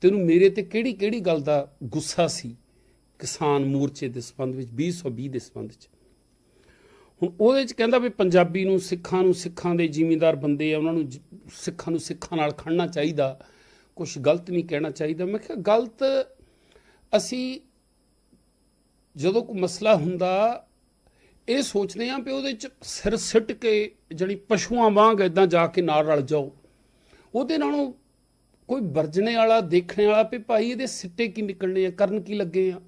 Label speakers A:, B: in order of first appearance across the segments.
A: ਤੈਨੂੰ ਮੇਰੇ ਤੇ ਕਿਹੜੀ ਕਿਹੜੀ ਗੱਲ ਦਾ ਗੁੱਸਾ ਸੀ ਕਿਸਾਨ ਮੋਰਚੇ ਦੇ ਸੰਬੰਧ ਵਿੱਚ 2020 ਦੇ ਸੰਬੰਧ ਵਿੱਚ? ਹੁਣ ਉਹਦੇ ਚ ਕਹਿੰਦਾ ਵੀ ਪੰਜਾਬੀ ਨੂੰ ਸਿੱਖਾਂ ਨੂੰ ਸਿੱਖਾਂ ਦੇ ਜ਼ਿਮੀਂਦਾਰ ਬੰਦੇ ਆ, ਉਹਨਾਂ ਨੂੰ ਸਿੱਖਾਂ ਨੂੰ ਸਿੱਖਾਂ ਨਾਲ ਖੜਨਾ ਚਾਹੀਦਾ। ਕੁਝ ਗਲਤ ਨਹੀਂ ਕਹਿਣਾ ਚਾਹੀਦਾ। ਮੈਂ ਕਿਹਾ ਗਲਤ ਅਸੀਂ ਜਦੋਂ ਕੋਈ ਮਸਲਾ ਹੁੰਦਾ, ਇਹ ਸੋਚਦੇ ਆਂ ਵੀ ਉਹਦੇ ਚ ਸਿਰ ਸਿੱਟ ਕੇ ਜਿਹੜੀ ਪਸ਼ੂਆਂ ਵਾਂਗ ਇਦਾਂ ਜਾ ਕੇ ਨਾਲ ਰਲ ਜਾਓ। ਉਹਦੇ ਨਾਲੋਂ ਕੋਈ ਵਰਜਣੇ ਵਾਲਾ, ਦੇਖਣੇ ਵਾਲਾ ਵੀ ਭਾਈ ਇਹਦੇ ਸਿੱਟੇ ਕੀ ਨਿਕਲਣੇ ਆ, ਕਰਨ ਕੀ ਲੱਗੇ ਆ?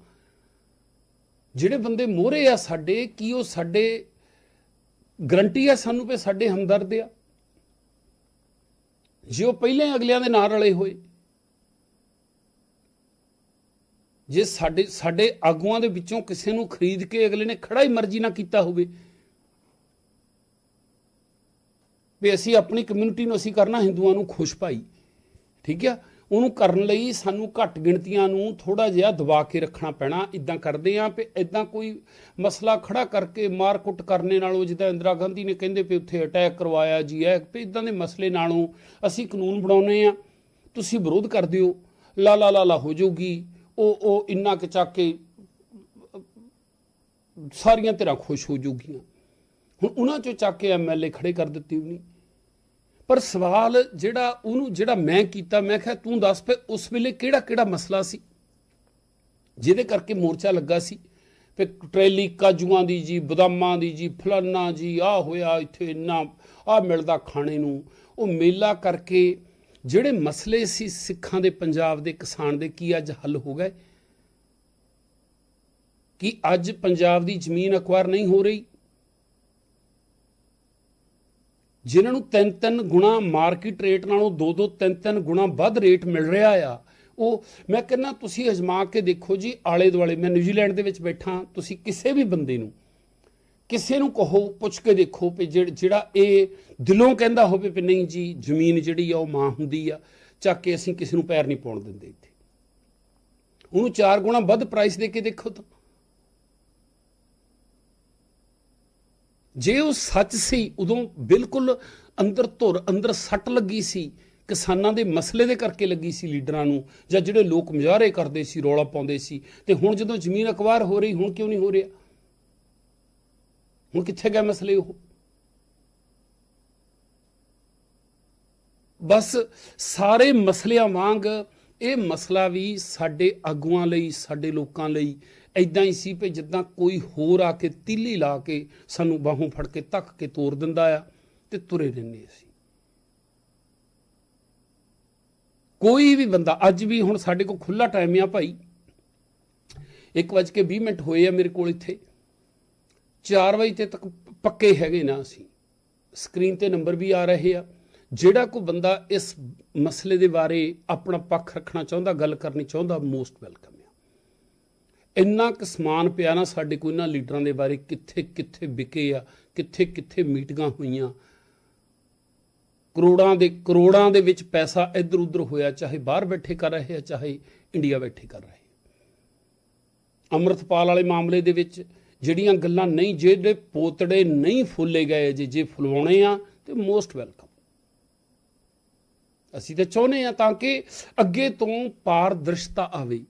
A: ਜਿਹੜੇ ਬੰਦੇ ਮੋਹਰੇ ਆ ਸਾਡੇ, ਕੀ ਉਹ ਸਾਡੇ ਗਰੰਟੀ ਆ ਸਾਨੂੰ ਵੀ ਸਾਡੇ ਹਮਦਰਦ ਆ? ਜੇ ਉਹ ਪਹਿਲੇ ਅਗਲਿਆਂ ਦੇ ਨਾਲ ਰਲੇ ਹੋਏ, ਜੇ ਸਾਡੇ ਸਾਡੇ ਆਗੂਆਂ ਦੇ ਵਿੱਚੋਂ ਕਿਸੇ ਨੂੰ ਖਰੀਦ ਕੇ ਅਗਲੇ ਨੇ ਖੜਾ ਹੀ ਮਰਜ਼ੀ ਨਾ ਕੀਤਾ ਹੋਵੇ, ਵੀ ਅਸੀਂ ਆਪਣੀ ਕਮਿਊਨਿਟੀ ਨੂੰ ਅਸੀਂ ਕਰਨਾ ਹਿੰਦੂਆਂ ਨੂੰ ਖੁਸ਼ ਭਾਈ ਠੀਕ ਆ? ਉਹਨੂੰ ਕਰਨ ਲਈ ਸਾਨੂੰ ਘੱਟ ਗਿਣਤੀਆਂ ਨੂੰ ਥੋੜਾ ਜਿਹਾ ਦਬਾ ਕੇ ਰੱਖਣਾ ਪੈਣਾ। ਇਦਾਂ ਕਰਦੇ ਆਂ ਵੀ ਇਦਾਂ ਕੋਈ ਮਸਲਾ ਖੜਾ ਕਰਕੇ ਮਾਰ ਕੁੱਟ ਕਰਨੇ ਨਾਲੋਂ ਜਿੱਦਾਂ ਇੰਦਰਾ ਗਾਂਧੀ ਨੇ ਕਹਿੰਦੇ ਵੀ ਉੱਥੇ ਅਟੈਕ ਕਰਵਾਇਆ ਜੀ, ਇਹ ਵੀ ਇਦਾਂ ਦੇ ਮਸਲੇ ਨਾਲੋਂ ਅਸੀਂ ਕਾਨੂੰਨ ਬਣਾਉਨੇ ਆ। ਤੁਸੀਂ ਵਿਰੋਧ ਕਰਦੇ ਹੋ ਲਾ ਲਾ ਲਾ ਲਾ ਹੋ ਜਾਊਗੀ। ਉਹ ਉਹ ਇੰਨਾ ਕੁ ਚੱਕ ਕੇ ਸਾਰੀਆਂ ਤਰ੍ਹਾਂ ਖੁਸ਼ ਹੋ ਜਾਊਗੀਆਂ। ਹੁਣ ਉਹਨਾਂ ਚੋਂ ਚੱਕ ਕੇ ਐਮਐਲਏ ਖੜੇ ਕਰ ਦਿੱਤੀ ਨਹੀਂ ਪਰ ਸਵਾਲ ਜਿਹੜਾ ਉਹਨੂੰ ਜਿਹੜਾ ਮੈਂ ਕੀਤਾ, ਮੈਂ ਕਿਹਾ ਤੂੰ ਦੱਸ ਪਏ ਉਸ ਵੇਲੇ ਕਿਹੜਾ ਕਿਹੜਾ ਮਸਲਾ ਸੀ? ਜਿਹਦੇ ਕਰਕੇ ਮੋਰਚਾ ਲੱਗਾ ਸੀ। ਤੇ ਟਰੇਲੀ ਕਾਜੂਆਂ ਦੀ ਜੀ, ਬਦਾਮਾਂ ਦੀ ਜੀ, ਫਲਾਨਾ ਜੀ ਆ ਹੋਇਆ ਇੱਥੇ ਇੰਨਾ ਆ ਮਿਲਦਾ ਖਾਣੇ ਨੂੰ। ਉਹ ਮੇਲਾ ਕਰਕੇ ਜਿਹੜੇ ਮਸਲੇ ਸੀ ਸਿੱਖਾਂ ਦੇ, ਪੰਜਾਬ ਦੇ, ਕਿਸਾਨ ਦੇ, ਕੀ ਅੱਜ ਹੱਲ ਹੋ ਗਏ? ਕੀ ਅੱਜ ਪੰਜਾਬ ਦੀ ਜ਼ਮੀਨ ਅਕਵਾਇਰ ਨਹੀਂ ਹੋ ਰਹੀ? ਜਿਨ੍ਹਾਂ ਨੂੰ ਤਿੰਨ ਤਿੰਨ ਗੁਣਾ ਮਾਰਕੀਟ ਰੇਟ ਨਾਲੋਂ ਦੋ ਦੋ ਤਿੰਨ ਤਿੰਨ ਗੁਣਾ ਵੱਧ ਰੇਟ ਮਿਲ ਰਿਹਾ ਆ, ਉਹ ਮੈਂ ਕਹਿੰਦਾ ਤੁਸੀਂ ਅਜਮਾ ਕੇ ਦੇਖੋ ਜੀ ਆਲੇ ਦੁਆਲੇ, ਮੈਂ ਨਿਊਜ਼ੀਲੈਂਡ ਦੇ ਵਿੱਚ ਬੈਠਾ, ਤੁਸੀਂ ਕਿਸੇ ਵੀ ਬੰਦੇ ਨੂੰ ਕਿਸੇ ਨੂੰ ਕਹੋ, ਪੁੱਛ ਕੇ ਦੇਖੋ ਵੀ ਜਿਹੜਾ ਜਿਹੜਾ ਇਹ ਦਿਲੋਂ ਕਹਿੰਦਾ ਹੋਵੇ ਵੀ ਨਹੀਂ ਜੀ, ਜ਼ਮੀਨ ਜਿਹੜੀ ਆ ਉਹ ਮਾਂ ਹੁੰਦੀ ਆ, ਚੱਕ ਕੇ ਅਸੀਂ ਕਿਸੇ ਨੂੰ ਪੈਰ ਨਹੀਂ ਪਾਉਣ ਦਿੰਦੇ ਇੱਥੇ। ਉਹਨੂੰ ਚਾਰ ਗੁਣਾ ਵੱਧ ਪ੍ਰਾਈਸ ਦੇ ਕੇ ਦੇਖੋ ਤਾਂ। ਜੇ ਉਹ ਸੱਚ ਸੀ, ਉਦੋਂ ਬਿਲਕੁਲ ਅੰਦਰ ਧੁਰ, ਅੰਦਰ ਸੱਟ ਲੱਗੀ ਸੀ, ਕਿਸਾਨਾਂ ਦੇ ਮਸਲੇ ਦੇ ਕਰਕੇ ਲੱਗੀ ਸੀ ਲੀਡਰਾਂ ਨੂੰ, ਜਾਂ ਜਿਹੜੇ ਲੋਕ ਮੁਜ਼ਾਹਰੇ ਕਰਦੇ ਸੀ, ਰੌਲਾ ਪਾਉਂਦੇ ਸੀ, ਤੇ ਹੁਣ ਜਦੋਂ ਜ਼ਮੀਨ ਅਕਵਾਰ ਹੋ ਰਹੀ, ਹੁਣ ਕਿਉਂ ਨਹੀਂ ਹੋ ਰਿਹਾ? ਹੁਣ ਕਿੱਥੇ ਗਏ ਮਸਲੇ ਉਹ? ਬਸ ਸਾਰੇ ਮਸਲਿਆਂ ਵਾਂਗ ਇਹ ਮਸਲਾ ਵੀ ਸਾਡੇ ਆਗੂਆਂ ਲਈ, ਸਾਡੇ ਲੋਕਾਂ ਲਈ ਐਦਾਂ ਹੀ ਸੀ ਵੀ ਜਿੱਦਾਂ ਕੋਈ ਹੋਰ ਆ ਕੇ ਤੀਲੀ ਲਾ ਕੇ ਸਾਨੂੰ ਬਾਹੋਂ ਫੜ ਕੇ ਤੱਕ ਕੇ ਤੋੜ ਦਿੰਦਾ ਆ ਤੇ ਤੁਰੇ ਰਹਿੰਦੇ ਅਸੀਂ। ਕੋਈ ਵੀ ਬੰਦਾ, ਅੱਜ ਵੀ ਹੁਣ ਸਾਡੇ ਕੋਲ ਖੁੱਲਾ ਟਾਈਮ ਆ ਭਾਈ। 1:20 ਮਿੰਟ ਹੋਏ ਆ ਮੇਰੇ ਕੋਲ ਇੱਥੇ। 4 ਵਜੇ ਤੇ ਤੱਕ ਪੱਕੇ ਹੈਗੇ ਨਾ ਅਸੀਂ। ਸਕਰੀਨ ਤੇ ਨੰਬਰ ਵੀ ਆ ਰਹੇ ਆ। ਜਿਹੜਾ ਕੋਈ ਬੰਦਾ ਇਸ ਮਸਲੇ ਦੇ ਬਾਰੇ ਆਪਣਾ ਪੱਖ ਰੱਖਣਾ ਚਾਹੁੰਦਾ, ਗੱਲ ਕਰਨੀ ਚਾਹੁੰਦਾ ਮੋਸਟ ਵੈਲਕਮ ਇੰਨਾ ਕੁ ਸਮਾਨ ਪਿਆ ਨਾ ਸਾਡੇ ਕੋਲ ਇਹਨਾਂ ਲੀਡਰਾਂ ਦੇ ਬਾਰੇ, ਕਿੱਥੇ ਕਿੱਥੇ ਵਿਕੇ ਆ, ਕਿੱਥੇ ਕਿੱਥੇ ਮੀਟਿੰਗਾਂ ਹੋਈਆਂ। ਕਰੋੜਾਂ ਦੇ ਕਰੋੜਾਂ ਦੇ ਵਿੱਚ ਪੈਸਾ ਇੱਧਰ ਉੱਧਰ ਹੋਇਆ, ਚਾਹੇ ਬਾਹਰ ਬੈਠੇ ਕਰ ਰਹੇ ਆ, ਚਾਹੇ ਇੰਡੀਆ ਬੈਠੇ ਕਰ ਰਹੇ। ਅੰਮ੍ਰਿਤਪਾਲ ਵਾਲੇ ਮਾਮਲੇ ਦੇ ਵਿੱਚ ਜਿਹੜੀਆਂ ਗੱਲਾਂ ਨਹੀਂ, ਜਿਹੜੇ ਪੋਤੜੇ ਨਹੀਂ ਫੁੱਲੇ ਗਏ ਜੇ ਜੇ ਫੁਲਵਾਉਣੇ ਆ, ਤੇ ਮੋਸਟ ਵੈਲਕਮ। ਅਸੀਂ ਤਾਂ ਚਾਹੁੰਦੇ ਆ ਤਾਂ ਕਿ ਅੱਗੇ ਤੋਂ ਪਾਰਦਰਸ਼ਤਾ ਆਵੇ।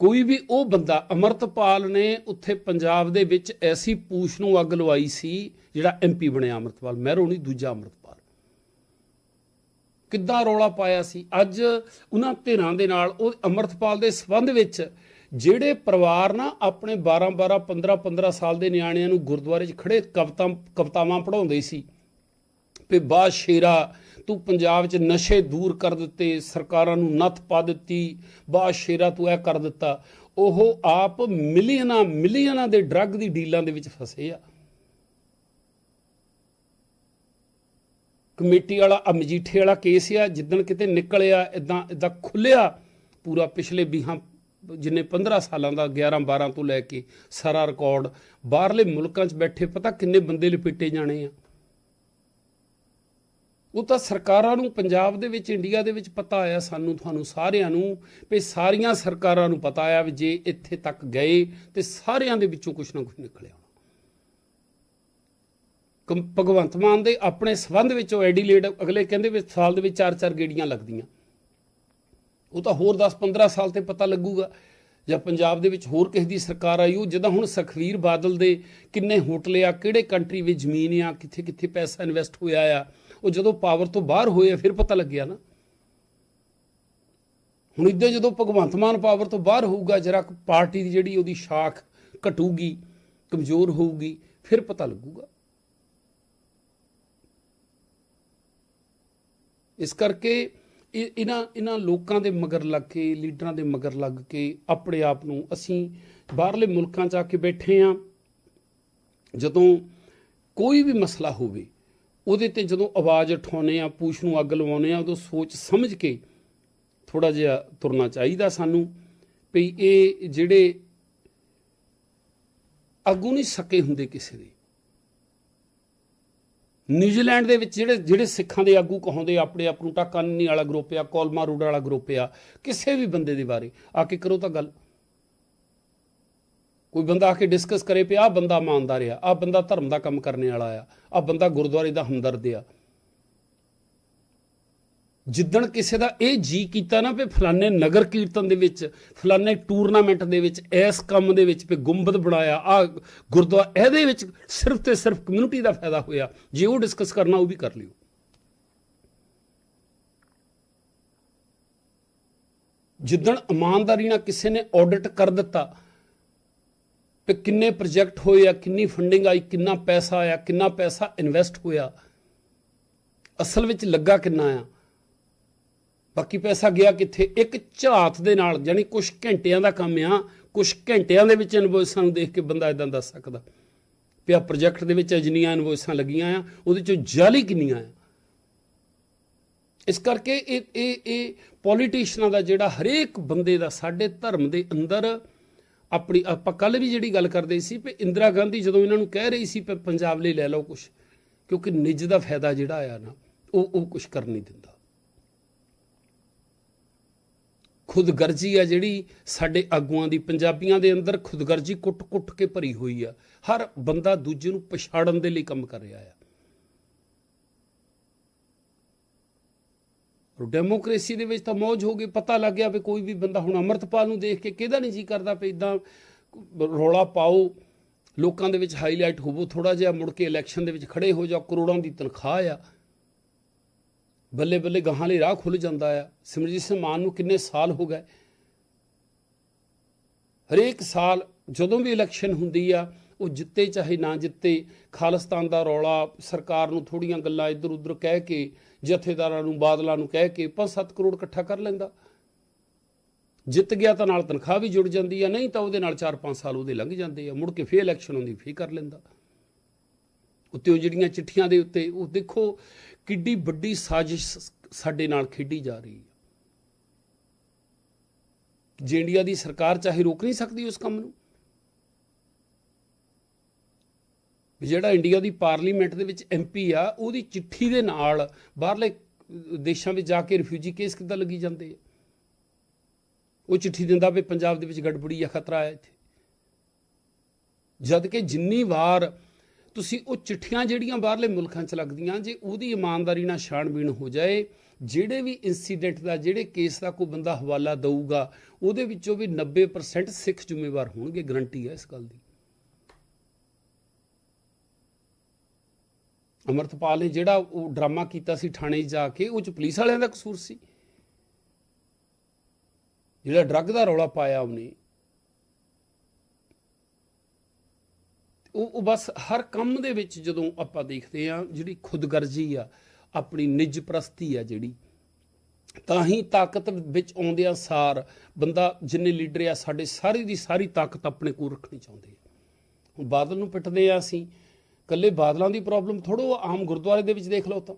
A: ਕੋਈ ਵੀ ਉਹ ਬੰਦਾ, ਅਮਰਤਪਾਲ ਨੇ ਉੱਥੇ ਪੰਜਾਬ ਦੇ ਵਿੱਚ ਐਸੀ ਪੂਛ ਨੂੰ ਅੱਗ ਲਵਾਈ ਸੀ, ਜਿਹੜਾ ਐਮਪੀ ਬਣਿਆ ਅਮਰਤਪਾਲ। ਮਹਿਰੋ ਨਹੀਂ ਦੂਜਾ ਅਮਰਤਪਾਲ। ਕਿੱਦਾਂ ਰੌਲਾ ਪਾਇਆ ਸੀ? ਅੱਜ ਉਹਨਾਂ ਧਿਰਾਂ ਦੇ ਨਾਲ, ਉਹ ਅਮਰਤਪਾਲ ਦੇ ਸਬੰਧ ਵਿੱਚ ਜਿਹੜੇ ਪਰਿਵਾਰ ਨਾ ਆਪਣੇ 12 12 15 15 ਸਾਲ ਦੇ ਨਿਆਣਿਆਂ ਨੂੰ ਗੁਰਦੁਆਰੇ 'ਚ ਖੜੇ ਕਵਿਤਾ, ਕਵਿਤਾਵਾਂ ਪੜਾਉਂਦੇ ਸੀ, ਵੀ ਬਾ ਸ਼ੇਰਾ ਤੂੰ ਪੰਜਾਬ 'ਚ ਨਸ਼ੇ ਦੂਰ ਕਰ ਦਿੱਤੇ, ਸਰਕਾਰਾਂ ਨੂੰ ਨੱਥ ਪਾ ਦਿੱਤੀ ਬਾ ਸ਼ੇਰਾ ਤੂੰ ਇਹ ਕਰ ਦਿੱਤਾ। ਉਹ ਆਪ ਮਿਲੀਅਨਾਂ ਮਿਲੀਅਨਾਂ ਦੇ ਡਰੱਗ ਦੀ ਡੀਲਾਂ ਦੇ ਵਿੱਚ ਫਸੇ ਆ। ਕਮੇਟੀ ਵਾਲਾ ਆ ਮਜੀਠੇ ਵਾਲਾ ਕੇਸ ਆ, ਜਿੱਦਣ ਕਿਤੇ ਨਿਕਲਿਆ ਇਦਾਂ ਇਦਾਂ ਖੁੱਲਿਆ ਪੂਰਾ ਪਿਛਲੇ 20 ਜਿੰਨੇ 15 ਸਾਲਾਂ ਦਾ 11 12 ਤੋਂ ਲੈ ਕੇ ਸਾਰਾ ਰਿਕਾਰਡ, ਬਾਹਰਲੇ ਮੁਲਕਾਂ 'ਚ ਬੈਠੇ, ਪਤਾ ਕਿੰਨੇ ਬੰਦੇ ਲਪੇਟੇ ਜਾਣੇ ਆ। ਉਹ ਤਾਂ ਸਰਕਾਰਾਂ ਨੂੰ ਪੰਜਾਬ ਦੇ ਵਿੱਚ, ਇੰਡੀਆ ਦੇ ਵਿੱਚ ਪਤਾ ਆਇਆ ਸਾਨੂੰ, ਤੁਹਾਨੂੰ ਸਾਰਿਆਂ ਨੂੰ ਵੀ ਸਾਰੀਆਂ ਸਰਕਾਰਾਂ ਨੂੰ ਪਤਾ ਆਇਆ ਵੀ ਜੇ ਇੱਥੇ ਤੱਕ ਗਏ ਤੇ ਸਾਰਿਆਂ ਦੇ ਵਿੱਚੋਂ ਕੁਝ ਨਾ ਕੁਝ ਨਿਕਲਿਆ ਕੰ- ਭਗਵੰਤ ਮਾਨ ਦੇ ਆਪਣੇ ਸਬੰਧ ਵਿੱਚ ਉਹ ਐਡੀਲੇਡ ਅਗਲੇ ਕਹਿੰਦੇ ਵੀ ਸਾਲ ਦੇ ਵਿੱਚ ਚਾਰ ਚਾਰ ਗੇੜੀਆਂ ਲੱਗਦੀਆਂ। ਉਹ ਤਾਂ ਹੋਰ 10-15 ਸਾਲ ਤੇ ਪਤਾ ਲੱਗੂਗਾ। ਜਾਂ ਪੰਜਾਬ ਦੇ ਵਿੱਚ ਹੋਰ ਕਿਸੇ ਦੀ ਸਰਕਾਰ ਆਈ ਉਹ ਜਿੱਦਾਂ ਹੁਣ ਸਖਵੀਰ ਬਾਦਲ ਦੇ ਕਿੰਨੇ ਹੋਟਲ ਆ, ਕਿਹੜੇ ਕੰਟਰੀ ਵਿੱਚ ਜ਼ਮੀਨ ਆ ਕਿੱਥੇ ਕਿੱਥੇ ਪੈਸਾ ਇਨਵੈਸਟ ਹੋਇਆ ਆ। ਉਹ ਜਦੋਂ ਪਾਵਰ ਤੋਂ ਬਾਹਰ ਹੋਏ ਆ, ਫਿਰ ਪਤਾ ਲੱਗਿਆ ਨਾ। ਹੁਣ ਇੱਦਾਂ ਜਦੋਂ ਭਗਵੰਤ ਮਾਨ ਪਾਵਰ ਤੋਂ ਬਾਹਰ ਹੋਊਗਾ ਜਰਾ ਪਾਰਟੀ ਦੀ ਜਿਹੜੀ ਉਹਦੀ ਸ਼ਾਖ ਘਟੂਗੀ ਕਮਜ਼ੋਰ ਹੋਊਗੀ ਫਿਰ ਪਤਾ ਲੱਗੂਗਾ। ਇਸ ਕਰਕੇ ਇਹ ਇਹਨਾਂ ਇਹਨਾਂ ਲੋਕਾਂ ਦੇ ਮਗਰ ਲੱਗ ਕੇ ਲੀਡਰਾਂ ਦੇ ਮਗਰ ਲੱਗ ਕੇ ਆਪਣੇ ਆਪ ਨੂੰ ਅਸੀਂ ਬਾਹਰਲੇ ਮੁਲਕਾਂ 'ਚ ਆ ਕੇ ਬੈਠੇ ਆ। ਜਦੋਂ ਕੋਈ ਵੀ ਮਸਲਾ ਹੋਵੇ ਉਹਦੇ ਤੇ ਜਦੋਂ ਆਵਾਜ਼ ਉਠਾਉਨੇ ਆ ਪੂਛ ਨੂੰ ਅੱਗ ਲਵਾਉਨੇ ਆ ਉਦੋਂ ਸੋਚ ਸਮਝ ਕੇ ਥੋੜਾ ਜਿਹਾ ਤੁਰਨਾ ਚਾਹੀਦਾ ਸਾਨੂੰ ਵੀ ਇਹ ਜਿਹੜੇ ਆਗੂ ਨਹੀਂ ਸਕੇ ਹੁੰਦੇ ਕਿਸੇ ਦੇ। ਨਿਊਜ਼ੀਲੈਂਡ ਦੇ ਵਿੱਚ ਜਿਹੜੇ ਜਿਹੜੇ ਸਿੱਖਾਂ ਦੇ ਆਗੂ ਕਹਾਉਂਦੇ ਆਪਣੇ ਆਪ ਨੂੰ ਟਾਕਾਨੀ ਵਾਲਾ ਗਰੁੱਪ ਆ ਕੋਲਮਾ ਰੂਡ ਵਾਲਾ ਗਰੁੱਪ ਆ, ਕਿਸੇ ਵੀ ਬੰਦੇ ਦੇ ਬਾਰੇ। ਆ ਕੇ ਕਰੋ ਤਾਂ ਗੱਲ। ਕੋਈ ਬੰਦਾ ਆ ਕੇ ਡਿਸਕਸ ਕਰੇ ਪਿਆ ਆ ਬੰਦਾ ਇਮਾਨਦਾਰ ਆ ਆ ਬੰਦਾ ਧਰਮ ਦਾ ਕੰਮ ਕਰਨ ਵਾਲਾ ਆ ਆ ਬੰਦਾ ਗੁਰਦੁਆਰੇ ਦਾ ਹਮਦਰਦ ਆ। ਜਿੱਦਣ ਕਿਸੇ ਦਾ ਇਹ ਜੀ ਕੀਤਾ ਨਾ ਵੀ ਫਲਾਣੇ ਨਗਰ ਕੀਰਤਨ ਦੇ ਵਿੱਚ, ਫਲਾਣੇ ਟੂਰਨਾਮੈਂਟ ਦੇ ਵਿੱਚ, ਇਸ ਕੰਮ ਦੇ ਵਿੱਚ ਵੀ ਗੁੰਬਦ ਬਣਾਇਆ ਆ ਗੁਰਦੁਆਰਾ, ਇਹਦੇ ਵਿੱਚ ਸਿਰਫ ਤੇ ਸਿਰਫ ਕਮਿਊਨਿਟੀ ਦਾ ਫਾਇਦਾ ਹੋਇਆ, ਜੇ ਉਹ ਡਿਸਕਸ ਕਰਨਾ ਉਹ ਵੀ ਕਰ ਲਿਓ। ਜਿੱਦਣ ਇਮਾਨਦਾਰੀ ਨਾਲ ਕਿਸੇ ਨੇ ਆਡਿਟ ਕਰ ਦਿੱਤਾ ਕਿ ਕਿੰਨੇ ਪ੍ਰੋਜੈਕਟ ਹੋਏ ਆ, ਕਿੰਨੀ ਫੰਡਿੰਗ ਆਈ, ਕਿੰਨਾ ਪੈਸਾ ਆਇਆ, ਕਿੰਨਾ ਪੈਸਾ ਇਨਵੈਸਟ ਹੋਇਆ। ਅਸਲ ਵਿੱਚ ਲੱਗਾ ਕਿੰਨਾ ਆ? ਬਾਕੀ ਪੈਸਾ ਗਿਆ ਕਿੱਥੇ? ਇੱਕ ਝਾਤ ਦੇ ਨਾਲ ਯਾਨੀ ਕੁਝ ਘੰਟਿਆਂ ਦਾ ਕੰਮ ਆ ਕੁਝ ਘੰਟਿਆਂ ਦੇ ਵਿੱਚ ਇਨਵੋਇਸਾਂ ਨੂੰ ਦੇਖ ਕੇ ਬੰਦਾ ਇਦਾਂ ਦੱਸ ਸਕਦਾ। ਪਿਆ ਪ੍ਰੋਜੈਕਟ ਦੇ ਵਿੱਚ ਜਿੰਨੀਆਂ ਇਨਵੋਇਸਾਂ ਲੱਗੀਆਂ ਆ, ਉਹਦੇ ਚੋਂ ਜਾਲੀ ਕਿੰਨੀਆਂ ਆ? ਇਸ ਕਰਕੇ ਇਹ ਇਹ ਇਹ ਪੋਲੀਟੀਸ਼ੀਅਨਾਂ ਦਾ ਜਿਹੜਾ ਹਰੇਕ ਬੰਦੇ ਦਾ, ਸਾਡੇ ਧਰਮ ਦੇ ਅੰਦਰ ਆਪਣੀ ਆਪਾਂ ਕੱਲ ਵੀ ਜਿਹੜੀ ਗੱਲ ਕਰਦੇ ਸੀ ਕਿ ਇੰਦਰਾ ਗਾਂਧੀ ਜਦੋਂ ਇਹਨਾਂ ਨੂੰ ਕਹਿ ਰਹੀ ਸੀ ਕਿ ਪੰਜਾਬ ਲਈ ਲੈ ਲਓ ਕੁਝ ਕਿਉਂਕਿ ਨਿੱਜ ਦਾ ਫਾਇਦਾ ਜਿਹੜਾ ਆ ਨਾ, ਉਹ ਉਹ ਕੁਝ ਕਰ ਨਹੀਂ ਦਿੰਦਾ। ਖੁਦਗਰਜੀ ਆ ਜਿਹੜੀ ਸਾਡੇ ਆਗੂਆਂ ਦੀ, ਪੰਜਾਬੀਆਂ ਦੇ ਅੰਦਰ ਖੁਦਗਰਜੀ ਕੁੱਟ-ਕੁੱਟ ਕੇ ਭਰੀ ਹੋਈ ਆ। ਹਰ ਬੰਦਾ ਦੂਜੇ ਨੂੰ ਪਛਾੜਨ ਦੇ ਲਈ ਕੰਮ ਕਰ ਰਿਹਾ ਆ। ਔਰ ਡੈਮੋਕ੍ਰੇਸੀ ਦੇ ਵਿੱਚ ਤਾਂ ਮੌਜ ਹੋ ਗਈ, ਪਤਾ ਲੱਗ ਗਿਆ ਵੀ ਕੋਈ ਵੀ ਬੰਦਾ ਹੁਣ ਅਮਰਤਪਾਲ ਨੂੰ ਦੇਖ ਕੇ ਕਿਹਦਾ ਨਹੀਂ ਜੀ ਕਰਦਾ ਵੀ ਇਦਾਂ ਰੌਲਾ ਪਾਓ। ਲੋਕਾਂ ਦੇ ਵਿੱਚ ਹਾਈਲਾਈਟ ਹੋਵੋ ਥੋੜਾ ਜਿਹਾ ਮੁੜ ਕੇ ਇਲੈਕਸ਼ਨ ਦੇ ਵਿੱਚ ਖੜੇ ਹੋ ਜਾ ਕਰੋੜਾਂ ਦੀ ਤਨਖਾਹ ਆ। ਬੱਲੇ ਬੱਲੇ ਗਾਹਾਂ ਲਈ ਰਾਹ ਖੁੱਲ ਜਾਂਦਾ ਆ। ਸਿਮਰਜੀਤ ਸਿੰਘ ਮਾਨ ਨੂੰ ਕਿੰਨੇ ਸਾਲ ਹੋ ਗਏ? ਹਰੇਕ ਸਾਲ ਜਦੋਂ ਵੀ ਇਲੈਕਸ਼ਨ ਹੁੰਦੀ ਆ, ਉਹ ਜਿੱਤੇ ਚਾਹੇ ਨਾ ਜਿੱਤੇ, ਖਾਲਿਸਤਾਨ ਦਾ ਰੌਲਾ, ਸਰਕਾਰ ਨੂੰ ਥੋੜੀਆਂ ਗੱਲਾਂ ਇੱਧਰ ਉੱਧਰ ਕਹਿ ਕੇ ਜਥੇਦਾਰਾਂ ਨੂੰ, ਬਾਦਲਾਂ ਨੂੰ ਕਹਿ ਕੇ 5-7 ਕਰੋੜ ਇਕੱਠਾ ਕਰ ਲੈਂਦਾ। ਜਿੱਤ ਗਿਆ ਤਾਂ ਨਾਲ ਤਨਖਾਹ ਵੀ ਜੁੜ ਜਾਂਦੀ ਆ, ਨਹੀਂ ਤਾਂ ਉਹਦੇ ਨਾਲ 4-5 ਸਾਲ ਉਹਦੇ ਲੰਘ ਜਾਂਦੇ ਆ, ਮੁੜ ਕੇ ਫੇਰ ਇਲੈਕਸ਼ਨ ਹੁੰਦੀ ਫੇਰ ਕਰ ਲੈਂਦਾ। ਉੱਤੇ ਉਹ ਜਿਹੜੀਆਂ ਚਿੱਠੀਆਂ ਦੇ ਉੱਤੇ, ਉਹ ਦੇਖੋ ਕਿੱਡੀ ਵੱਡੀ ਸਾਜ਼ਿਸ਼ ਸਾਡੇ ਨਾਲ ਖੇਡੀ ਜਾ ਰਹੀ ਹੈ ਜੇ ਇੰਡੀਆ ਦੀ ਸਰਕਾਰ ਚਾਹੇ ਰੋਕ ਨਹੀਂ ਸਕਦੀ ਉਸ ਕੰਮ ਨੂੰ ਵੀ ਜਿਹੜਾ ਇੰਡੀਆ ਦੀ ਪਾਰਲੀਮੈਂਟ ਦੇ ਵਿੱਚ ਐਮਪੀ ਆ, ਉਹਦੀ ਚਿੱਠੀ ਦੇ ਨਾਲ ਬਾਹਰਲੇ ਦੇਸ਼ਾਂ ਵਿੱਚ ਜਾ ਕੇ ਰਿਫਿਊਜੀ ਕੇਸ ਕਿੱਦਾਂ ਲੱਗੀ ਜਾਂਦੇ ਆ? ਉਹ ਚਿੱਠੀ ਦਿੰਦਾ ਵੀ ਪੰਜਾਬ ਦੇ ਵਿੱਚ ਗੜਬੜੀ ਆ, ਖਤਰਾ ਹੈ ਇੱਥੇ। ਜਦ ਕਿ ਜਿੰਨੀ ਵਾਰ ਤੁਸੀਂ ਉਹ ਚਿੱਠੀਆਂ ਜਿਹੜੀਆਂ ਬਾਹਰਲੇ ਮੁਲਕਾਂ 'ਚ ਲੱਗਦੀਆਂ, ਜੇ ਉਹਦੀ ਇਮਾਨਦਾਰੀ ਨਾਲ ਛਾਣਬੀਣ ਹੋ ਜਾਏ, ਜਿਹੜੇ ਵੀ ਇਨਸੀਡੈਂਟ ਦਾ, ਜਿਹੜੇ ਕੇਸ ਦਾ ਕੋਈ ਬੰਦਾ ਹਵਾਲਾ ਦਊਗਾ, ਉਹਦੇ ਵਿੱਚੋਂ ਵੀ 90% ਸਿੱਖ ਜ਼ਿੰਮੇਵਾਰ ਹੋਣਗੇ ਗਰੰਟੀ ਹੈ ਇਸ ਗੱਲ ਦੀ। ਅਮਰਤਪਾਲ ਨੇ ਜਿਹੜਾ ਉਹ ਡਰਾਮਾ ਕੀਤਾ ਸੀ ਥਾਣੇ 'ਚ ਜਾ ਕੇ, ਉਹ ਚ ਪੁਲਿਸ ਵਾਲਿਆਂ ਦਾ ਕਸੂਰ ਸੀ। ਜਿਹੜਾ ਡਰੱਗ ਦਾ ਰੌਲਾ ਪਾਇਆ ਉਹਨੇ। ਉਹ ਉਹ ਬਸ ਹਰ ਕੰਮ ਦੇ ਵਿੱਚ ਜਦੋਂ ਆਪਾਂ ਦੇਖਦੇ ਆ ਜਿਹੜੀ ਖੁਦਗਰਜੀ ਆ, ਆਪਣੀ ਨਿੱਜ ਪ੍ਰਸਤੀ ਆ ਜਿਹੜੀ, ਤਾਂ ਹੀ ਤਾਕਤ ਵਿੱਚ ਆਉਂਦਿਆਂ ਸਾਰ। ਬੰਦਾ ਜਿੰਨੇ ਲੀਡਰ ਆ, ਸਾਡੇ ਸਾਰੀ ਦੀ ਸਾਰੀ ਤਾਕਤ ਆਪਣੇ ਕੋਲ ਰੱਖਣੀ ਚਾਹੁੰਦੇ ਆ। ਹੁਣ ਬਾਦਲ ਨੂੰ ਪਿੱਟਦੇ ਆ ਅਸੀਂ। ਕੱਲੇ ਬਾਦਲਾਂ ਦੀ ਪ੍ਰੋਬਲਮ ਥੋੜੋ ਆਮ ਗੁਰਦੁਆਰੇ ਦੇ ਵਿੱਚ ਦੇਖ ਲਓ ਤਾਂ।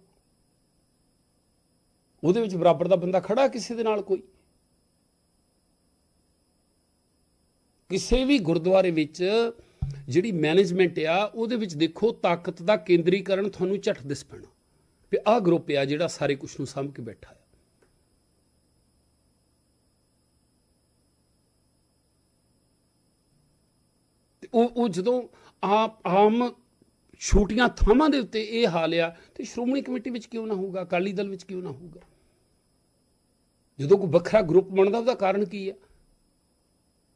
A: ਉਹਦੇ ਵਿੱਚ ਬਰਾਬਰ ਦਾ ਬੰਦਾ ਖੜਾ ਕਿਸੇ ਦੇ ਨਾਲ ਕੋਈ? ਕਿਸੇ ਵੀ ਗੁਰਦੁਆਰੇ ਵਿੱਚ ਜਿਹੜੀ ਮੈਨੇਜਮੈਂਟ ਆ, ਉਹਦੇ ਵਿੱਚ ਦੇਖੋ ਤਾਕਤ ਦਾ ਕੇਂਦਰੀਕਰਨ ਤੁਹਾਨੂੰ ਝਟ ਦਿਸ ਪੈਣਾ। ਵੀ ਆਹ ਗਰੁੱਪ ਆ ਜਿਹੜਾ ਸਾਰੇ ਕੁਝ ਨੂੰ ਸਾਂਭ ਕੇ ਬੈਠਾ ਹੈ। ਉਹ ਉਹ ਜਦੋਂ ਆਪ, ਆਮ ਛੋਟੀਆਂ ਥਾਵਾਂ ਦੇ ਉੱਤੇ ਇਹ ਹਾਲ ਆ ਤੇ ਸ਼੍ਰੋਮਣੀ ਕਮੇਟੀ ਵਿੱਚ ਕਿਉਂ ਨਾ ਹੋਊਗਾ? ਅਕਾਲੀ ਦਲ ਵਿੱਚ ਕਿਉਂ ਨਾ ਹੋਊਗਾ? ਜਦੋਂ ਕੋਈ ਵੱਖਰਾ ਗਰੁੱਪ ਬਣਦਾ, ਉਹਦਾ ਕਾਰਨ ਕੀ ਆ?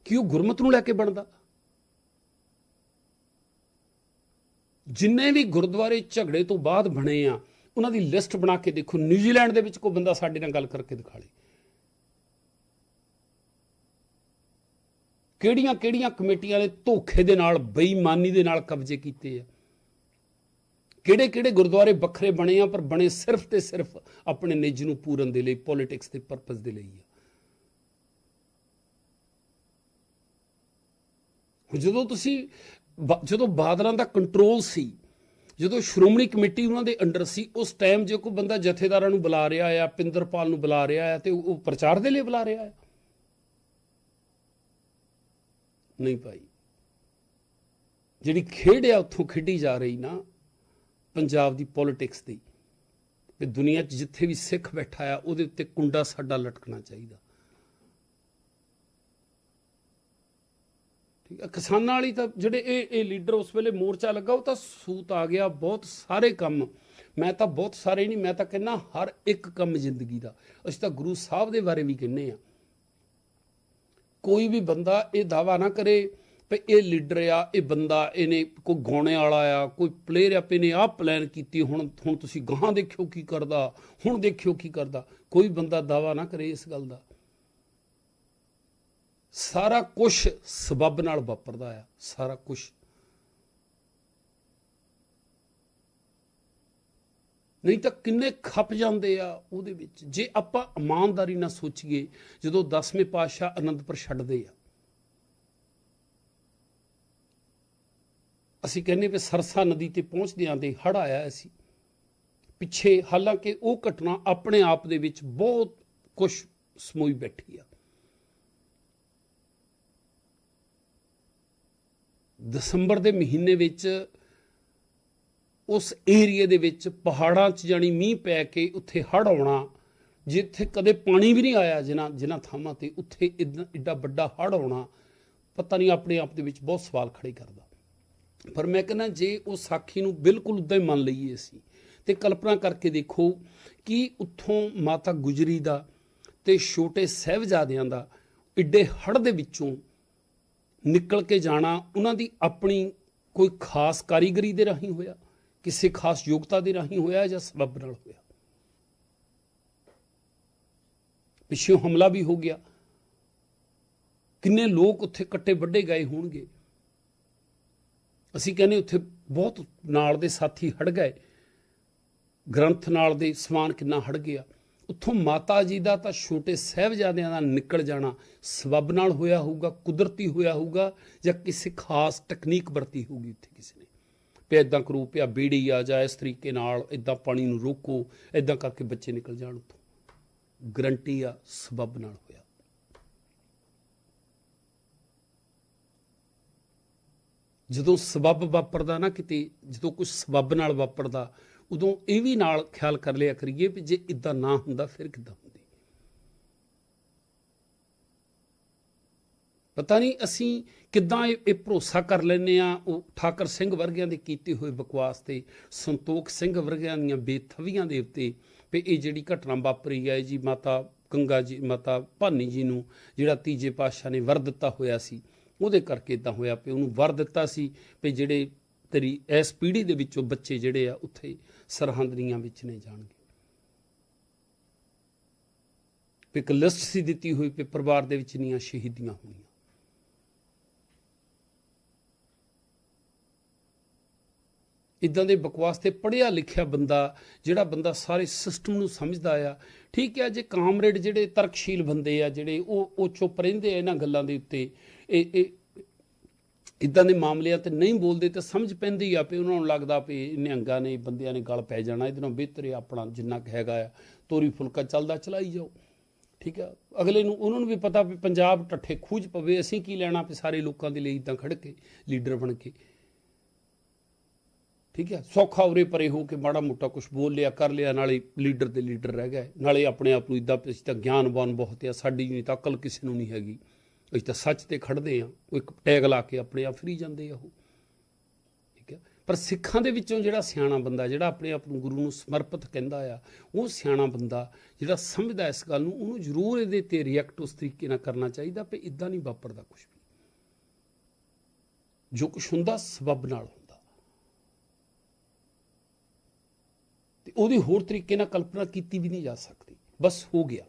A: ਕਿ ਉਹ ਗੁਰਮਤ ਨੂੰ ਲੈ ਕੇ ਬਣਦਾ? ਜਿੰਨੇ ਵੀ ਗੁਰਦੁਆਰੇ ਝਗੜੇ ਤੋਂ ਬਾਅਦ ਬਣੇ ਆ, ਉਹਨਾਂ ਦੀ ਲਿਸਟ ਬਣਾ ਕੇ ਦੇਖੋ, ਨਿਊਜ਼ੀਲੈਂਡ ਦੇ ਵਿੱਚ ਕੋਈ ਬੰਦਾ ਸਾਡੇ ਨਾਲ ਗੱਲ ਕਰਕੇ ਦਿਖਾ ਲੇ। ਕਿਹੜੀਆਂ ਕਿਹੜੀਆਂ ਕਮੇਟੀਆਂ ਨੇ ਧੋਖੇ ਦੇ ਨਾਲ, ਬੇਈਮਾਨੀ ਦੇ ਨਾਲ ਕਬਜ਼ੇ ਕੀਤੇ ਆ? ਕਿਹੜੇ ਕਿਹੜੇ ਗੁਰਦੁਆਰੇ ਵੱਖਰੇ ਬਣੇ ਆ, ਪਰ ਬਣੇ ਸਿਰਫ ਤੇ ਸਿਰਫ ਆਪਣੇ ਨਿੱਜ ਨੂੰ ਪੂਰਨ ਦੇ ਲਈ ਪੋਲਿਟਿਕਸ ਦੇ ਪਰਪਸ ਦੇ ਲਈ ਆ। ਜਦੋਂ ਤੁਸੀਂ ਬ- ਜਦੋਂ ਬਾਦਲਾਂ ਦਾ ਕੰਟਰੋਲ ਸੀ, ਜਦੋਂ ਸ਼੍ਰੋਮਣੀ ਕਮੇਟੀ ਉਹਨਾਂ ਦੇ ਅੰਡਰ ਸੀ, ਉਸ ਟਾਈਮ ਜੇ ਕੋਈ ਬੰਦਾ ਜਥੇਦਾਰਾਂ ਨੂੰ ਬੁਲਾ ਰਿਹਾ ਆ, ਪਿੰਦਰਪਾਲ ਨੂੰ ਬੁਲਾ ਰਿਹਾ ਆ, ਤੇ ਉਹ ਪ੍ਰਚਾਰ ਦੇ ਲਈ ਬੁਲਾ ਰਿਹਾ ਆ। ਨਹੀਂ ਭਾਈ, ਜਿਹੜੀ ਖੇਡ ਆ, ਉੱਥੋਂ ਖੇਡੀ ਜਾ ਰਹੀ ਨਾ ਪੰਜਾਬ ਦੀ ਪੋਲਿਟਿਕਸ ਦੀ। ਤੇ ਦੁਨੀਆ 'ਚ ਜਿੱਥੇ ਵੀ ਸਿੱਖ ਬੈਠਾ ਆ, ਉਹਦੇ ਉੱਤੇ ਕੁੰਡਾ ਸਾਡਾ ਲਟਕਣਾ ਚਾਹੀਦਾ। ਠੀਕ ਆ, ਕਿਸਾਨਾਂ ਵਾਲੀ ਤਾਂ ਜਿਹੜੇ ਇਹ ਇਹ ਲੀਡਰ ਉਸ ਵੇਲੇ ਮੋਰਚਾ ਲੱਗਾ, ਉਹ ਤਾਂ ਸੂਤ ਆ ਗਿਆ ਬਹੁਤ ਸਾਰੇ ਕੰਮ। ਮੈਂ ਤਾਂ ਬਹੁਤ ਸਾਰੇ ਨਹੀਂ, ਮੈਂ ਤਾਂ ਕਹਿੰਨਾ ਹਰ ਇੱਕ ਕੰਮ ਜ਼ਿੰਦਗੀ ਦਾ। ਅਸੀਂ ਤਾਂ ਗੁਰੂ ਸਾਹਿਬ ਦੇ ਬਾਰੇ ਵੀ ਕਹਿੰਨੇ ਆ। ਕੋਈ ਵੀ ਬੰਦਾ ਇਹ ਦਾਵਾ ਨਾ ਕਰੇ ਵੀ ਇਹ ਲੀਡਰ ਆ, ਇਹ ਬੰਦਾ, ਇਹਨੇ ਕੋਈ ਗਾਉਣੇ ਵਾਲਾ ਆ, ਕੋਈ ਪਲੇਅਰ ਆ ਇਹਨੇ ਆਹ ਪਲਾਨ ਕੀਤੀ, ਹੁਣ ਹੁਣ ਤੁਸੀਂ ਗਾਹਾਂ ਦੇਖਿਓ ਕੀ ਕਰਦਾ, ਹੁਣ ਦੇਖਿਓ ਕੀ ਕਰਦਾ। ਕੋਈ ਬੰਦਾ ਦਾਵਾ ਨਾ ਕਰੇ ਇਸ ਗੱਲ ਦਾ। ਸਾਰਾ ਕੁਝ ਸਬਬ ਨਾਲ ਵਾਪਰਦਾ ਆ, ਸਾਰਾ ਕੁਝ ਨਹੀਂ ਤਾਂ ਕਿੰਨੇ ਖੱਪ ਜਾਂਦੇ ਆ ਉਹਦੇ ਵਿੱਚ। ਜੇ ਆਪਾਂ ਇਮਾਨਦਾਰੀ ਨਾਲ ਸੋਚੀਏ, ਜਦੋਂ 10ਵੇਂ ਪਾਤਸ਼ਾਹ ਅਨੰਦਪੁਰ ਛੱਡਦੇ ਆ ਅਸੀਂ ਕਹਿੰਨੇ ਵੀ ਸਰਸਾ ਨਦੀ ਤੇ ਪਹੁੰਚਦਿਆਂ ਦੇ ਹੜ ਆਇਆ ਸੀ। ਪਿੱਛੇ ਹਾਲਾਂਕਿ ਉਹ ਘਟਨਾ ਆਪਣੇ ਆਪ ਦੇ ਵਿੱਚ ਬਹੁਤ ਕੁਝ ਸਮੋਈ ਬੈਠੀ ਆ। ਦਸੰਬਰ ਦੇ ਮਹੀਨੇ ਵਿੱਚ ਉਸ ਏਰੀਏ ਦੇ ਵਿੱਚ ਪਹਾੜਾਂ 'ਚ ਜਾਣੀ ਮੀਂਹ ਪੈ ਕੇ ਉੱਥੇ ਹੜ ਆਉਣਾ, ਜਿੱਥੇ ਕਦੇ ਪਾਣੀ ਵੀ ਨਹੀਂ ਆਇਆ ਜਿਨ੍ਹਾਂ ਜਿਨ੍ਹਾਂ ਥਾਵਾਂ ਤੇ ਉੱਥੇ ਇੱਦਾਂ- ਏਡਾ ਵੱਡਾ ਹੜ ਆਉਣਾ, ਪਤਾ ਨਹੀਂ ਆਪਣੇ ਆਪ ਦੇ ਵਿੱਚ ਬਹੁਤ ਸਵਾਲ ਖੜੇ ਕਰਦਾ। ਪਰ ਮੈਂ ਕਹਿੰਦਾ ਜੇ ਉਹ ਸਾਖੀ ਨੂੰ ਬਿਲਕੁਲ ਉਦਾਂ ਹੀ ਮੰਨ ਲਈਏ ਅਸੀਂ, ਤੇ ਕਲਪਨਾ ਕਰਕੇ ਦੇਖੋ ਕਿ ਉੱਥੋਂ ਮਾਤਾ ਗੁਜਰੀ ਦਾ ਤੇ ਛੋਟੇ ਸਹਿਬਜ਼ਾਦਿਆਂ ਦਾ ਇੱਡੇ ਹੜ ਦੇ ਵਿੱਚੋਂ ਨਿਕਲ ਕੇ ਜਾਣਾ, ਉਹਨਾਂ ਦੀ ਆਪਣੀ ਕੋਈ ਖਾਸ ਕਾਰੀਗਰੀ ਦੇ ਰਾਹੀਂ ਹੋਇਆ, ਕਿਸੇ ਖਾਸ ਯੋਗਤਾ ਦੇ ਰਾਹੀਂ ਹੋਇਆ ਜਾਂ ਸਬਬ ਨਾਲ ਹੋਇਆ? ਪਿੱਛੋਂ ਹਮਲਾ ਵੀ ਹੋ ਗਿਆ। ਕਿੰਨੇ ਲੋਕ ਉੱਥੇ ਕੱਟੇ ਵੱਡੇ ਗਏ ਹੋਣਗੇ। ਅਸੀਂ ਕਹਿੰਦੇ ਉੱਥੇ ਬਹੁਤ ਨਾਲ ਦੇ ਸਾਥੀ ਹੜ ਗਏ। ਗ੍ਰੰਥ ਨਾਲ ਦੇ ਸਮਾਨ ਕਿੰਨਾ ਹੜ ਗਿਆ। ਉੱਥੋਂ ਮਾਤਾ ਜੀ ਦਾ ਤਾਂ ਛੋਟੇ ਸਹਿਬਜ਼ਾਦਿਆਂ ਦਾ ਨਿਕਲ ਜਾਣਾ ਸਬਬ ਨਾਲ ਹੋਇਆ ਹੋਊਗਾ, ਕੁਦਰਤੀ ਹੋਇਆ ਹੋਊਗਾ ਜਾਂ ਕਿਸੇ ਖਾਸ ਟੈਕਨੀਕ ਵਰਤੀ ਹੋਊਗੀ ਉੱਥੇ ਕਿਸੇ ਨੇ। ਪਿਆ ਇਦਾਂ ਕਰੂ ਪਿਆ ਬੀੜੀ ਆ ਜਾਂ, ਇਸ ਤਰੀਕੇ ਨਾਲ ਇਦਾਂ ਪਾਣੀ ਨੂੰ ਰੋਕੋ ਇਦਾਂ ਕਰਕੇ ਬੱਚੇ ਨਿਕਲ ਜਾਣ ਉੱਥੋਂ। ਗਰੰਟੀ ਆ ਸਬਬ ਨਾਲ ਹੋਇਆ ਜਦੋਂ ਸਬਬ ਵਾਪਰਦਾ ਨਾ ਕਿਤੇ, ਜਦੋਂ ਕੁਝ ਸਬਬ ਨਾਲ ਵਾਪਰਦਾ, ਉਦੋਂ ਇਹ ਵੀ ਨਾਲ ਖਿਆਲ ਕਰ ਲਿਆ ਕਰੀਏ ਵੀ ਜੇ ਇਦਾਂ ਨਾ ਹੁੰਦਾ, ਫਿਰ ਕਿੱਦਾਂ ਹੁੰਦੀ? ਪਤਾ ਨਹੀਂ ਅਸੀਂ ਕਿੱਦਾਂ ਇਹ ਇਹ ਭਰੋਸਾ ਕਰ ਲੈਨੇ ਆ ਉਹ ਠਾਕਰ ਸਿੰਘ ਵਰਗਿਆਂ ਦੇ ਕੀਤੇ ਹੋਏ ਬਕਵਾਸ ਤੇ, ਸੰਤੋਖ ਸਿੰਘ ਵਰਗਿਆਂ ਦੀਆਂ ਬੇਥਵੀਆਂ ਦੇ ਉੱਤੇ ਵੀ ਇਹ ਜਿਹੜੀ ਘਟਨਾ ਵਾਪਰੀ ਹੈ ਜੀ ਮਾਤਾ ਗੰਗਾ ਜੀ, ਮਾਤਾ ਭਾਨੀ ਜੀ ਨੂੰ, ਜਿਹੜਾ ਤੀਜੇ ਪਾਤਸ਼ਾਹ ਨੇ ਵਰ ਦਿੱਤਾ ਹੋਇਆ ਸੀ ਉਹਦੇ ਕਰਕੇ ਇਦਾਂ ਹੋਇਆ ਵੀ ਉਹਨੂੰ ਵਰ ਦਿੱਤਾ ਸੀ ਵੀ ਜਿਹੜੇ ਤੇਰੀ ਇਸ ਪੀੜ੍ਹੀ ਦੇ ਵਿੱਚੋਂ ਬੱਚੇ ਜਿਹੜੇ ਆ ਉੱਥੇ ਸਰਹੰਦਰੀਆਂ ਵਿੱਚ ਨੇ ਜਾਣਗੇ। ਵੀ ਇੱਕ ਲਿਸਟ ਸੀ ਦਿੱਤੀ ਹੋਈ ਵੀ ਪਰਿਵਾਰ ਦੇ ਵਿੱਚ ਨੀਆਂ ਸ਼ਹੀਦੀਆਂ ਹੋਣੀਆਂ ਇਦਾਂ ਦੇ ਬਕਵਾਸ ਤੇ ਪੜਿਆ ਲਿਖਿਆ ਬੰਦਾ, ਜਿਹੜਾ ਬੰਦਾ ਸਾਰੇ ਸਿਸਟਮ ਨੂੰ ਸਮਝਦਾ ਆ, ਠੀਕ ਹੈ, ਜੇ ਕਾਮਰੇਡ ਜਿਹੜੇ ਤਰਕਸ਼ੀਲ ਬੰਦੇ ਆ, ਜਿਹੜੇ ਉਹ ਉਹ ਚੁੱਪ ਰਹਿੰਦੇ ਆ ਇਹਨਾਂ ਗੱਲਾਂ ਦੇ ਉੱਤੇ, ਇਹ ਇਹ ਇਦਾਂ ਦੇ ਮਾਮਲਿਆਂ ਤੇ ਨਹੀਂ ਬੋਲਦੇ ਤੇ ਸਮਝ ਪੈਂਦੀ ਆ ਵੀ ਉਹਨਾਂ ਨੂੰ ਲੱਗਦਾ ਵੀ ਨਿਹੰਗਾਂ ਨੇ, ਬੰਦਿਆਂ ਨੇ ਗਲ ਪੈ ਜਾਣਾ, ਇਹਦੇ ਨਾਲੋਂ ਬਿਹਤਰ ਹੈ ਆਪਣਾ ਜਿੰਨਾ ਕੁ ਹੈਗਾ ਆ, ਤੋਰੀ ਫੁਲਕਾ ਚੱਲਦਾ ਚਲਾਈ ਜਾਓ, ਠੀਕ ਆ। ਅਗਲੇ ਨੂੰ, ਉਹਨਾਂ ਨੂੰ ਵੀ ਪਤਾ ਵੀ ਪੰਜਾਬ ਟੱਠੇ ਖੂਜ ਪਵੇ, ਅਸੀਂ ਕੀ ਲੈਣਾ ਵੀ ਸਾਰੇ ਲੋਕਾਂ ਦੇ ਲਈ ਇਦਾਂ ਖੜ ਕੇ, ਲੀਡਰ ਬਣ ਕੇ। ਠੀਕ ਹੈ? ਸੌਖਾ ਉਰੇ ਪਰੇ ਹੋ ਕੇ ਮਾੜਾ ਮੋਟਾ ਕੁਝ ਬੋਲ ਲਿਆ, ਕਰ ਲਿਆ, ਨਾਲੇ ਲੀਡਰ ਦੇ ਲੀਡਰ ਰਹਿ ਗਏ। ਨਾਲੇ ਆਪਣੇ ਆਪ ਨੂੰ ਇਦਾਂ ਅਸੀਂ ਤਾਂ ਗਿਆਨਵਾਨ ਬਹੁਤ ਆ, ਸਾਡੀ ਨਹੀਂ ਤਾਂ ਅਕਲ ਕਿਸੇ ਨੂੰ ਨਹੀਂ ਹੈਗੀ। ਅਸੀਂ ਤਾਂ ਸੱਚ ਤੇ ਖੜਦੇ ਆ, ਉਹ ਇੱਕ ਟੈਗ ਲਾ ਕੇ ਆਪਣੇ ਆਪ ਫਰੀ ਜਾਂਦੇ ਆ ਉਹ। ਠੀਕ ਹੈ? ਪਰ ਸਿੱਖਾਂ ਦੇ ਵਿੱਚੋਂ ਜਿਹੜਾ ਸਿਆਣਾ ਬੰਦਾ, ਜਿਹੜਾ ਆਪਣੇ ਆਪ ਨੂੰ ਗੁਰੂ ਨੂੰ ਸਮਰਪਿਤ ਕਹਿੰਦਾ ਆ, ਉਹ ਸਿਆਣਾ ਬੰਦਾ ਜਿਹੜਾ ਸਮਝਦਾ ਇਸ ਗੱਲ ਨੂੰ, ਉਹਨੂੰ ਜ਼ਰੂਰ ਇਹਦੇ ਤੇ ਰਿਐਕਟ ਉਸ ਤਰੀਕੇ ਨਾਲ ਕਰਨਾ ਚਾਹੀਦਾ ਵੀ ਇਦਾਂ ਨਹੀਂ ਵਾਪਰਦਾ ਕੁਝ ਵੀ। ਜੋ ਕੁਝ ਹੁੰਦਾ ਸਬਬ ਨਾਲ ਹੁੰਦਾ ਤੇ ਉਹਦੀ ਹੋਰ ਤਰੀਕੇ ਨਾਲ ਕਲਪਨਾ ਕੀਤੀ ਵੀ ਨਹੀਂ ਜਾ ਸਕਦੀ। ਬਸ ਹੋ ਗਿਆ।